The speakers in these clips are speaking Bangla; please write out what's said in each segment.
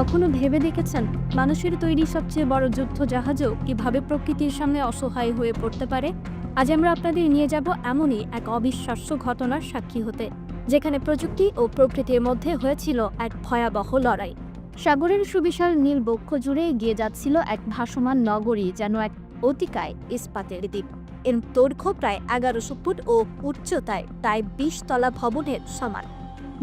কখনো ভেবে দেখেছেন? মানুষের তৈরি সবচেয়ে বড় যুদ্ধ জাহাজও কীভাবে প্রকৃতির সামনে অসহায় হয়ে পড়তে পারে? আজ আমরা আপনাদের নিয়ে যাব এমনই এক অবিশ্বাস্য ঘটনার সাক্ষী হতে, যেখানে প্রযুক্তি ও প্রকৃতির মধ্যে হয়েছিল এক ভয়াবহ লড়াই। সাগরের সুবিশাল নীল বক্ষ জুড়ে এগিয়ে যাচ্ছিল এক ভাসমান নগরী যেন এক অতিকায় ইস্পাতের দ্বীপ। এর দৈর্ঘ্য প্রায় এগারোশো ফুট ও উচ্চতায় প্রায় বিশ তলা ভবনের সমান।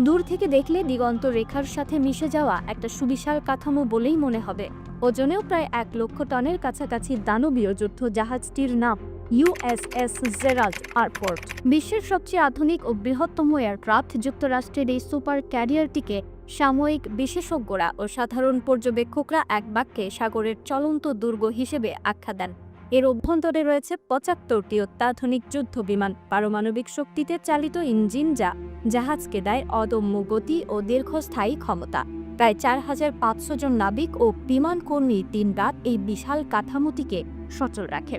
দূর থেকে দেখলে দিগন্ত রেখার সাথে মিশে যাওয়া একটা সুবিশাল কাঠামো বলেই মনে হবে। ওজনেও প্রায় এক লক্ষ টনের কাছাকাছি দানবীয় যুদ্ধ জাহাজটির নাম ইউএসএস জেরাল্ড এয়ারপোর্ট বিশ্বের সবচেয়ে আধুনিক ও বৃহত্তম এয়ারক্রাফট যুক্তরাষ্ট্রের এই সুপার ক্যারিয়ারটিকে সাময়িক বিশেষজ্ঞরা ও সাধারণ পর্যবেক্ষকরা এক বাক্যে সাগরের চলন্ত দুর্গ হিসেবে আখ্যা দেন। এর অভ্যন্তরে রয়েছে পঁচাত্তরটি অত্যাধুনিক যুদ্ধ বিমান পারমাণবিক শক্তিতে চালিত ইঞ্জিন যা জাহাজকে দেয় অদম্য গতি ও দীর্ঘস্থায়ী ক্ষমতা। প্রায় চার হাজার পাঁচশো জন নাবিক ও বিমান কর্মী দিনরাত এই বিশাল কাঠামোটিকে সচল রাখে।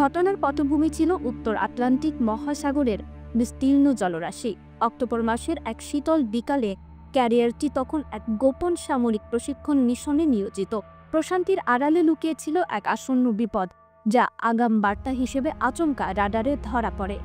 ঘটনার পটভূমি ছিল উত্তর আটলান্টিক মহাসাগরের বিস্তীর্ণ জলরাশি। অক্টোবর মাসের এক শীতল বিকালে ক্যারিয়ারটি তখন এক গোপন সামরিক প্রশিক্ষণ মিশনে নিয়োজিত। প্রশান্তির আড়ালে লুকিয়েছিল এক আসন্ন বিপদ। যা আগাম বার্তা হিসেবে আচমকা রাডারে ধরা পড়ে।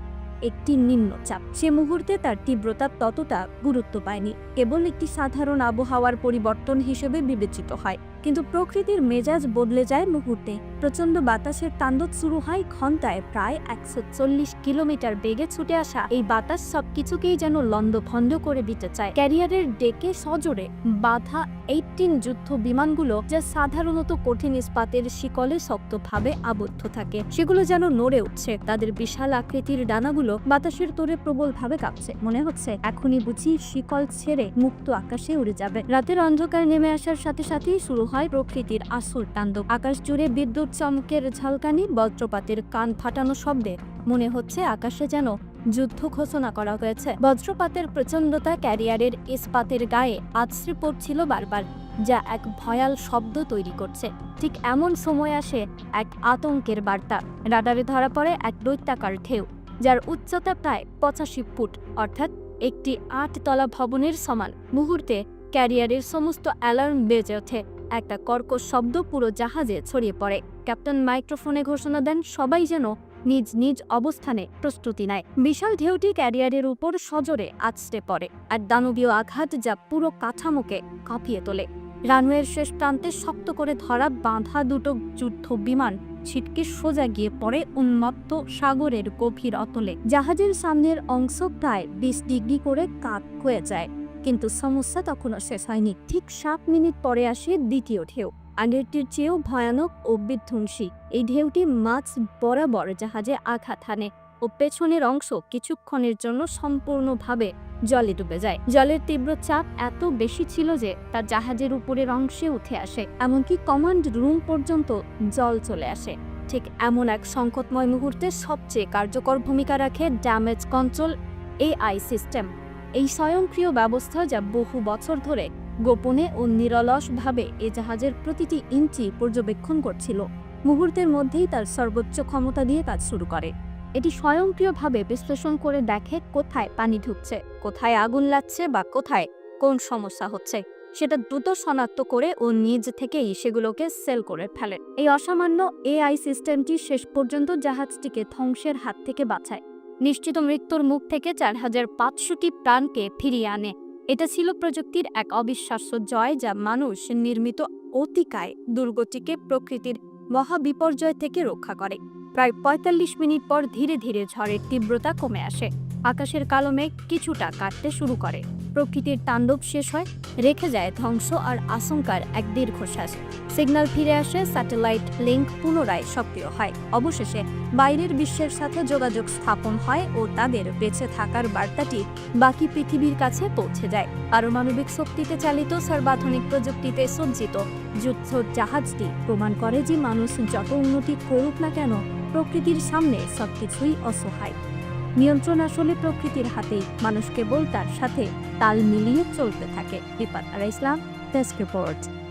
একটি নিম্নচাপ সে মুহূর্তে তার তীব্রতা ততটা গুরুত্ব পায়নি, কেবল একটি সাধারণ আবহাওয়ার পরিবর্তন হিসেবে বিবেচিত হয়। কিন্তু প্রকৃতির মেজাজ বদলে যায় মুহূর্তে। প্রচণ্ড বাতাসের তাণ্ডব শুরু হয় ঘন্টায় প্রায় একশো চল্লিশ কিলোমিটার বেগে ছুটে আসা এই বাতাস সবকিছুকেই যেন লন্ডভন্ড করে দিতে চায়। ক্যারিয়ারের ডেকে সজোরে বাধা এইটিন যুদ্ধ বিমানগুলো যা সাধারণত কঠিন ইস্পাতের শিকলে শক্তভাবে আবদ্ধ থাকে, সেগুলো যেন নড়ে উঠছে। তাদের বিশাল আকৃতির ডানাগুলো বাতাসের তোরে প্রবলভাবে কাঁপছে। মনে হচ্ছে এখনই বুঝি শিকল ছেড়ে মুক্ত আকাশে উড়ে যাবে। রাতের অন্ধকার নেমে আসার সাথে সাথেই শুরু হয় প্রকৃতির আসল তাণ্ডব। আকাশ জুড়ে বিদ্যুৎ চমকের ঝালকানি বজ্রপাতের কান ফাটানো শব্দে মনে হচ্ছে আকাশে যেন যুদ্ধ ঘোষণা করা হয়েছে। বজ্রপাতের প্রচণ্ডতা ক্যারিয়ারের ইস্পাতের গায়ে আছড়ে পড়ছিল বারবার, যা এক ভয়াল শব্দ তৈরি করছে। ঠিক এমন সময় আসে এক আতঙ্কের বার্তা। রাডারে ধরা পড়ে এক দৈত্যাকার ঢেউ। যার উচ্চতা প্রায় পঁচাশি ফুট, অর্থাৎ একটি আটতলা ভবনের সমান। মুহূর্তে ক্যারিয়ারের সমস্ত অ্যালার্ম বেজে ওঠে। একটা কর্কশ শব্দ পুরো জাহাজে ছড়িয়ে পড়ে। ক্যাপ্টেন মাইক্রোফোনে ঘোষণা দেন, সবাই যেন নিজ নিজ অবস্থানে প্রস্তুতি নেয়। বিশাল ঢেউটি ক্যারিয়ারের উপর সজোরে আছড়ে পড়ে আর দানবীয় আঘাত যা পুরো কাঠামোকে কাঁপিয়ে তোলে। রানওয়ের শেষ প্রান্তে শক্ত করে ধরা বাঁধা দুটো যুদ্ধ বিমান ছিটকে সোজা গিয়ে পড়ে উন্মত্ত সাগরের গভীর অতলে। জাহাজের সামনের অংশ প্রায় বিশ ডিগ্রি করে কাত হয়ে যায়, কিন্তু সমস্যা তখনও শেষ হয়নি। ঠিক সাত মিনিট পরে আসে দ্বিতীয় ঢেউ। আগেরটির চেয়েও ভয়ানক ও বিধ্বংসী। এই ঢেউটি মাছ বরাবর জাহাজে আঘাত হানে। ও পেছনের অংশ কিছুক্ষণের জন্য সম্পূর্ণভাবে জলে ডুবে যায়। জলের তীব্র চাপ এত বেশি ছিল যে তার জাহাজের উপরের অংশে উঠে আসে, এমনকি কমান্ড রুম পর্যন্ত জল চলে আসে। ঠিক এমন এক সংকটময় মুহূর্তে সবচেয়ে কার্যকর ভূমিকা রাখে ড্যামেজ কন্ট্রোল এআই সিস্টেম। এই স্বয়ংক্রিয় ব্যবস্থা যা বহু বছর ধরে গোপনে ও নিরলসভাবে এ জাহাজের প্রতিটি ইঞ্চি পর্যবেক্ষণ করছিল, মুহূর্তের মধ্যেই তার সর্বোচ্চ ক্ষমতা দিয়ে কাজ শুরু করে। এটি স্বয়ংক্রিয়ভাবে বিশ্লেষণ করে দেখে কোথায় পানি ঢুকছে, কোথায় আগুন লাগছে বা কোথায় কোন সমস্যা হচ্ছে। সেটা দ্রুত শনাক্ত করে ও নিজ থেকেই সেগুলোকে সেল করে ফেলে। এই অসামান্য এআই সিস্টেমটি শেষ পর্যন্ত জাহাজটিকে ধ্বংসের হাত থেকে বাঁচায়। নিশ্চিত মৃত্যুর মুখ থেকে চার হাজার পাঁচশোটি প্রাণকে ফিরিয়ে আনে। এটা ছিল প্রযুক্তির এক অবিশ্বাস্য জয় যা মানুষ নির্মিত অতিকায় দুর্গটিকে প্রকৃতির মহাবিপর্যয় থেকে রক্ষা করে। প্রায় পঁয়তাল্লিশ মিনিট পর ধীরে ধীরে ঝড়ের তীব্রতা কমে আসে। আকাশের কালো মেঘ কিছুটা কাটতে শুরু করে। প্রকৃতির তাণ্ডব শেষ হয়, রেখে যায় ধ্বংস আর আশঙ্কার এক দীর্ঘশ্বাস। সিগন্যাল ফিরে আসে, স্যাটেলাইট লিঙ্ক পুনরায় সক্রিয় হয়। অবশেষে বাইরের বিশ্বের সাথে যোগাযোগ স্থাপন হয় ও তাদের বেঁচে থাকার বার্তাটি বাকি পৃথিবীর কাছে পৌঁছে যায়। পারমাণবিক শক্তিতে চালিত সর্বাধুনিক প্রযুক্তিতে সজ্জিত যুদ্ধ জাহাজটি প্রমাণ করে যে মানুষ যত উন্নতি করুক না কেন প্রকৃতির সামনে সবকিছুই অসহায়। নিয়ন্ত্রণ আসলে প্রকৃতির হাতেই মানুষ কেবল তার সাথে, তাল মিলিয়ে চলতে থাকে। রিপাত আর ইসলাম, ডেস্ক রিপোর্ট।